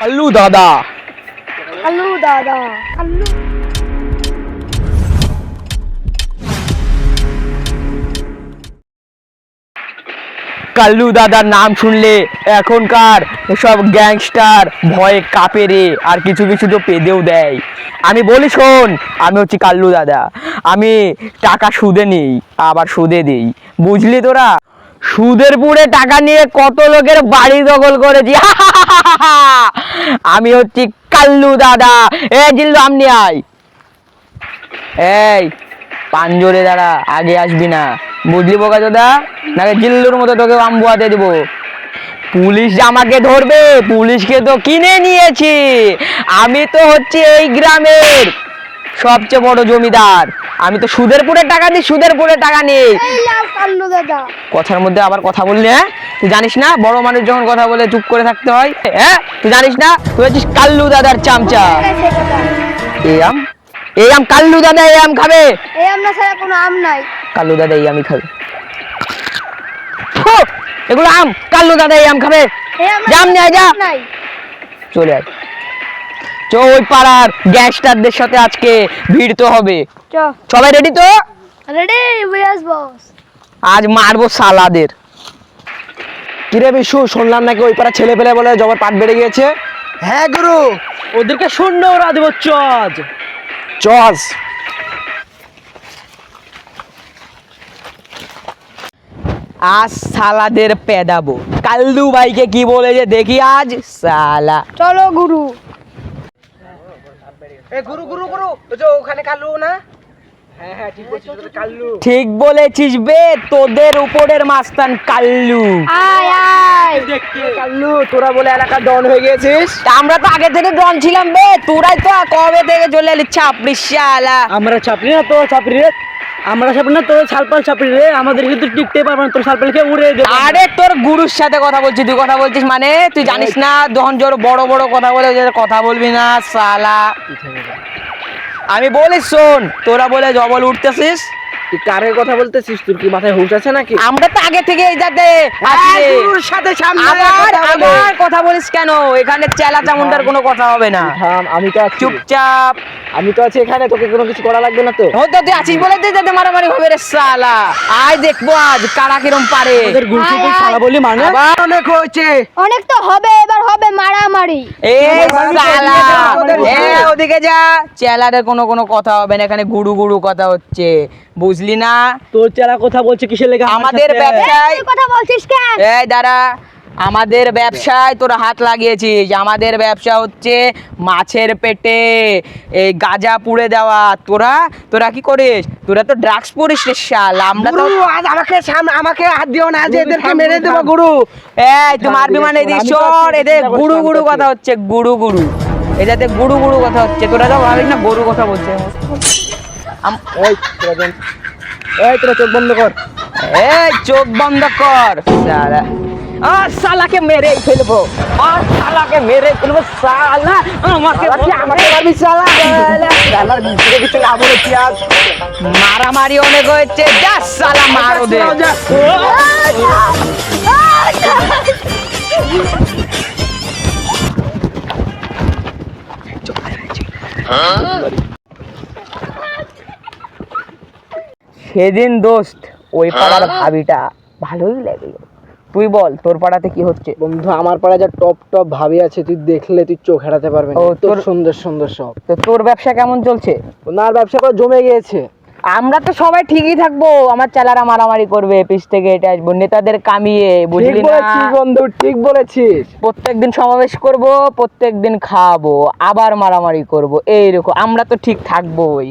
কাল্লু দাদা। কাল্লু দাদা কাল্লু কাল্লু দাদার নাম শুনলে এখনকার সব গ্যাংস্টার ভয়ে কাঁপে রে আর কিছু কিছু তো পেদেও দেয়। আমি বলি শোন আমি হচ্ছি কাল্লু দাদা। আমি টাকা সুদে নেই আবার সুদে দেই। বুঝলি তোরা? সুদের পুরে টাকা নিয়ে কত লোকের বাড়ি দখল করেছি? আমি হচ্ছি কাল্লু দাদা। এ, জিল্লু আমনি আয়। এই, পাঞ্জরে দাঁড়া, আগে আসবি না। বুঝলি বোকা দাদা? নাকি জিল্লুর মতো তোকে আমবুয়াতে দিব। পুলিশ আমাকে ধরবে। পুলিশকে তো কিনে নিয়েছি। আমি তো হচ্ছে এই গ্রামের। সবচেয়ে বড় জমিদার। আমি তো সুদের পুরে টাকা দিই সুদের পুরে টাকা নেই। কথার মধ্যে আবার কথা বললি হ্যাঁ? তুই জানিস না বড় মানুষ যখন কথা বলে চুপ করে থাকতে হয় হ্যাঁ? তুই জানিস না তুই হচ্ছিস কাল্লু দাদার চামচা। এই আম? এই আম কাল্লু দাদা এই আম খাবে? এই আমরা ছাড়া কোনো আম নাই। কাল্লু দাদা এই আমি খাবে। এগুলো আম কাল্লু দাদা এই আম খাবে। জাম নিয়ে যা। চলে আয়। চ ওই পাড়ার গ্যাংস্টারদের সাথে আজকে ভিড় তো হবে। চ। সবাই রেডি তো? রেডি বস আজ মারবো সালাদের। কিরে বিশু শুনলাম নাকি ওই পাড়া ছেলে পেলে বলে জবার পাট বেড়ে গিয়েছে? হ্যাঁ গুরু ওদেরকে শূন্য ওরা দেবো চজ চস আজ। সালাদের পেদাবো। কাল্লু ভাইকে কি বলেছে দেখি আজ? সালা। চলো গুরু। এ গুরু গুরু গুরু যে ওখানে কাল্লু না? হ্যাঁ হ্যাঁ ঠিক বলছিস ওটা কাল্লু ঠিক বলেছিস বে তোদের উপরের মাস্তান কাল্লু। কাল্লু? তোরা বলে এলাকা ডন হয়ে গেছিস আমরা তো আগে থেকে ডন ছিলাম বে তোরাই তো কবে থেকে চলে এলি ছাপড়ি শালা। আমরা ছাপড়ি না তো ছাপড়ি রে। আমরা ছাপড়ি না তোর ছালপাল ছাপড়ি রে আমাদের কিন্তু টিকতে পারব না তোর ছালপালকে উড়ে দেবে। আরে তোর গুরুর সাথে কথা বলছিস তুই কথা বলছিস মানে? তুই জানিস না যখন জোর বড় বড় কথা বলে কথা বলবি না সালা আমি বলিস শোন তোরা বলে জবল উঠতেছিস তুই কারের কথা বলতেছিস? তোর কি মাথায় হুঁশ আছে নাকি? আমরা তো আগে থেকে এই যাতে আছি। গুরুর সাথে সামনে আবার কথা আবার কথা বলিস কেন? এখানে চেলা চামুন্ডার কোনো কথা হবে না। থাম আমি তো আছি। চুপচাপ। আমি তো আছি এখানে তোকে কোনো কিছু করা লাগবে না তো। হয়তো তুই আছিস বলে তুই যাতে মারামারি হবে রে আয় দেখব আজ কারা কিরম পারে। ওদের তুই আয়। শালা বলি মানে? আবার অনেক হয়েছে। অনেক তো হবে এবার হবে মারামারি। এ মারামারি সালা করবি না, এ ওদিকে যা। চেলারে কোনো কোনো কথা হবে না এখানে গুড়ু গুড়ু কথা হচ্ছে। বুঝলি না? তোর চেলা কথা বলছে কিসের লেগে আমাদের ব্যবসায় কথা বলছিস কেন? এই দাঁড়া আমাদের ব্যবসায় তোরা হাত লাগিয়েছিস। আমাদের ব্যবসা হচ্ছে মাছের পেটে এই গাজা পুড়ে দেওয়া। তোরা তোরা কি করিস? তোরা তো ড্রাগস পড়িস রে শাল। আমরা তো গুরু আজ আমাকে সামনে আমাকে হাত দিও না আজ গুরু, এদেরকে মেরে গুরু, দেবো। গুরু। এই তুই মারবি মানে এদিক সর এদের গুরু তো কথা হচ্ছে গুড়ু গুড়ু এটাতে গুড়ু গুড়ু কথা হচ্ছে তোরা তো ভাবিস না গরু কথা বলছে। আম- ওই এই তোরা চোখ বন্ধ কর। এই চোখ বন্ধ কর আর সালাকে মেরে ফেলব। আর সালাকে মেরে ফেলব সালা। আমাকে আমাকে মারবি শালা শালার ভিতরে কিছু না বলেছি আজ মারামারি অনেক হয়েছে যা সালা মারো দে। যা। সেদিন দোস্ত ওই পাড়ার ভাবিটা ভালোই লাগল। তুই বল তোর পাড়াতে কি হচ্ছে? বন্ধু আমার পাড়ায় যা টপ টপ ভাবি আছে তুই দেখলে তুই চোখ হারাতে পারবি না। ও, তোর সুন্দর সুন্দর সব। তো তোর ব্যবসা কেমন চলছে? ওনার ব্যবসা করে জমে গিয়েছে। আমরা তো সবাই ঠিকই থাকব আমার চালারা মারামারি করবে পিছ থেকে এটা আসব নেতাদের কামিয়ে বুঝলি না? বলেছিস বন্ধু ঠিক বলেছিস। প্রত্যেকদিন সমাবেশ করব প্রত্যেকদিন খাওয়াবো আবার মারামারি করব এইরকম আমরা তো ঠিক থাকবোই।